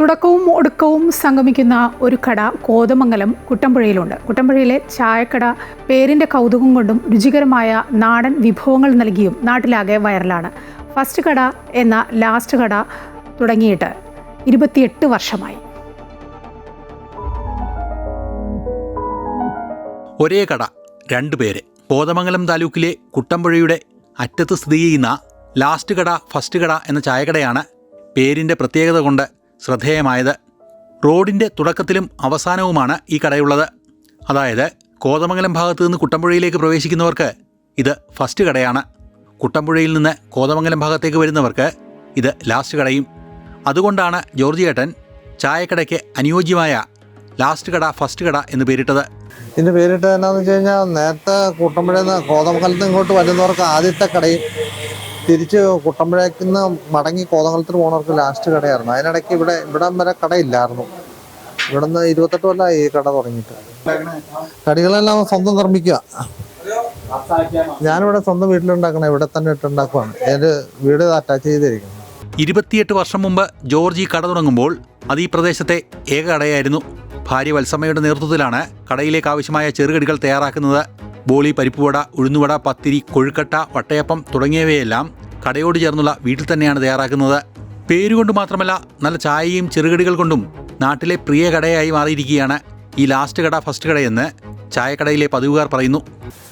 തുടക്കവും ഒടുക്കവും സംഗമിക്കുന്ന ഒരു കട കോതമംഗലം കുട്ടമ്പുഴയിലുണ്ട്. കുട്ടമ്പുഴയിലെ ചായക്കട പേരിന്റെ കൗതുകം കൊണ്ടും രുചികരമായ നാടൻ വിഭവങ്ങൾ നൽകിയും നാട്ടിലാകെ വൈറലാണ്. ഫസ്റ്റ് കട എന്ന ലാസ്റ്റ് കട തുടങ്ങിയിട്ട് ഇരുപത്തിയെട്ട് വർഷമായി. ഒരേ കട രണ്ട് പേര്. കോതമംഗലം താലൂക്കിലെ കുട്ടമ്പുഴയുടെ അറ്റത്ത് സ്ഥിതി ചെയ്യുന്ന ലാസ്റ്റ് കട ഫസ്റ്റ് കട എന്ന ചായക്കടയാണ് പേരിന്റെ പ്രത്യേകത കൊണ്ട് ശ്രദ്ധേയമായത്. റോഡിന്റെ തുടക്കത്തിലും അവസാനവുമാണ് ഈ കടയുള്ളത്. അതായത് കോതമംഗലം ഭാഗത്തു നിന്ന് കുട്ടമ്പുഴയിലേക്ക് പ്രവേശിക്കുന്നവർക്ക് ഇത് ഫസ്റ്റ് കടയാണ്. കുട്ടമ്പുഴയിൽ നിന്ന് കോതമംഗലം ഭാഗത്തേക്ക് വരുന്നവർക്ക് ഇത് ലാസ്റ്റ് കടയും. അതുകൊണ്ടാണ് ജോർജ് ഏട്ടൻ ചായക്കടയ്ക്ക് അനുയോജ്യമായ ലാസ്റ്റ് കട ഫസ്റ്റ് കട എന്ന് പേരിട്ടത്. ഇതിന്റെ പേരിട്ട് എന്നാന്ന് വെച്ച് കഴിഞ്ഞാൽ നേരത്തെ കുട്ടമ്പുഴയിൽ നിന്ന് കോതമംഗലത്ത് ഇങ്ങോട്ട് വരുന്നവർക്ക് ആദ്യത്തെ കടയും തിരിച്ച് കുട്ടമ്പുഴയ്ക്ക് നിന്ന് മടങ്ങി കോതമംഗലത്തിന് പോകുന്നവർക്ക് ലാസ്റ്റ് കടയായിരുന്നു. അതിനിടയ്ക്ക് ഇവിടെ ഇവിടം വരെ കടയില്ലായിരുന്നു. ഇവിടെ നിന്ന് ഇരുപത്തെട്ട് കൊല്ലമായി ഈ കട തുടങ്ങിയിട്ട്. കടികളെല്ലാം സ്വന്തം നിർമ്മിക്കുക. ഞാനിവിടെ സ്വന്തം വീട്ടിലുണ്ടാക്കണം ഇവിടെ തന്നെ ഇട്ടുണ്ടാക്കുവാണ്. എന്റെ വീട് അറ്റാച്ച് ചെയ്തിരിക്കുന്നത് ഇരുപത്തിയെട്ട് വർഷം മുമ്പ് ജോർജ് ഈ കട തുടങ്ങുമ്പോൾ അത് ഈ പ്രദേശത്തെ ഏക കടയായിരുന്നു. ഭാര്യ വത്സമ്മയുടെ നേതൃത്വത്തിലാണ് കടയിലേക്ക് ആവശ്യമായ ചെറുകടികൾ തയ്യാറാക്കുന്നത് ബോളി പരിപ്പുവട ഉഴുന്നുവട പത്തിരി കൊഴുക്കട്ട വട്ടയപ്പം തുടങ്ങിയവയെല്ലാം കടയോട് ചേർന്നുള്ള വീട്ടിൽ തന്നെയാണ് തയ്യാറാക്കുന്നത്. പേരുകൊണ്ട് മാത്രമല്ല നല്ല ചായയും ചെറുകടികൾ കൊണ്ടും നാട്ടിലെ പ്രിയ കടയായി മാറിയിരിക്കുകയാണ് ഈ ലാസ്റ്റ് കട ഫസ്റ്റ് കടയെന്ന് ചായക്കടയിലെ പതിവുകാർ പറയുന്നു.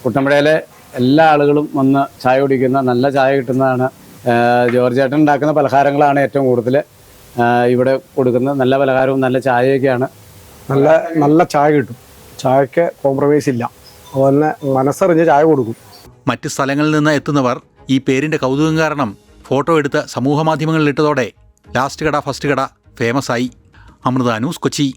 കുട്ടമ്പടയിലെ എല്ലാ ആളുകളും വന്ന് ചായ കുടിക്കുന്ന നല്ല ചായ കിട്ടുന്നതാണ് ജോർജ് ചേട്ടൻ ഉണ്ടാക്കുന്ന പലഹാരങ്ങളാണ് ഏറ്റവും കൂടുതൽ ഇവിടെ കൊടുക്കുന്നത് നല്ല പലഹാരവും നല്ല ചായയൊക്കെയാണ്. നല്ല നല്ല ചായ കിട്ടും. ചായക്ക് കോംപ്രമൈസ് ഇല്ല. തന്നെ മനസ്സറിഞ്ഞ് ചായ കൊടുക്കും. മറ്റ് സ്ഥലങ്ങളിൽ നിന്ന് എത്തുന്നവർ ഈ പേരിന്റെ കൗതുകം കാരണം ഫോട്ടോ എടുത്ത് സമൂഹമാധ്യമങ്ങളിൽ ഇട്ടതോടെ ലാസ്റ്റ് കട ഫസ്റ്റ് കട ഫേമസ് ആയി. അമൃത ന്യൂസ് കൊച്ചി.